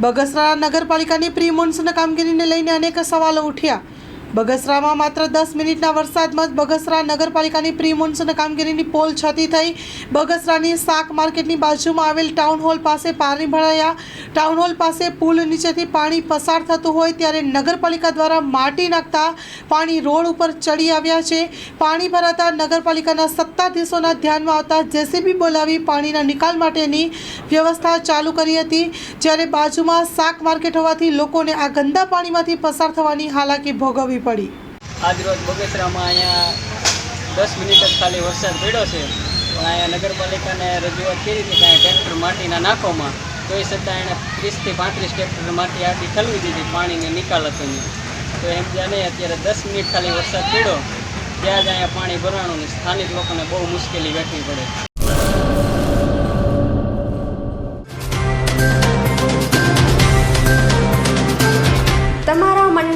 બગસરા નગરપાલિકાની pre monsoon કામગીરીને લઈને અનેક સવાલો ઉઠ્યા. બગસરામાં માત્ર દસ મિનિટના વરસાદમાં જ બગસરા નગરપાલિકાની પ્રી મોન્સૂન કામગીરીની પોલ છતી થઈ. બગસરાની શાક માર્કેટની બાજુમાં આવેલ ટાઉન હોલ પાસે પાણી ભરાયા. ટાઉન હોલ પાસે પુલ નીચેથી પાણી પસાર થતું હોય ત્યારે નગરપાલિકા દ્વારા માટી નાખતા પાણી રોડ ઉપર ચડી આવ્યા છે. પાણી ભરાતા નગરપાલિકાના સત્તાધીશોના ધ્યાનમાં આવતા જેસીબી બોલાવી પાણીના નિકાલ માટેની વ્યવસ્થા ચાલુ કરી હતી. જ્યારે બાજુમાં શાક માર્કેટ હોવાથી લોકોને આ ગંદા પાણીમાંથી પસાર થવાની હાલાકી ભોગવવી પડી. આજરોજ બગસરામાં અહીંયા દસ મિનિટ જ ખાલી વરસાદ પડ્યો છે. પણ અહીંયા નગરપાલિકાને રજૂઆત કરી હતી કે ટ્રેક્ટર માટીના નાખોમાં તો એ છતાં એણે ત્રીસથી પાંત્રીસ ટ્રેક્ટર માટી આખી ઠલવી દીધી, પાણીને નિકાલ હતો તો એમ જાણે અત્યારે દસ મિનિટ ખાલી વરસાદ પડ્યો. ત્યાં જ અહીંયા પાણી ભરવાનું સ્થાનિક લોકોને બહુ મુશ્કેલી વેઠવી પડે.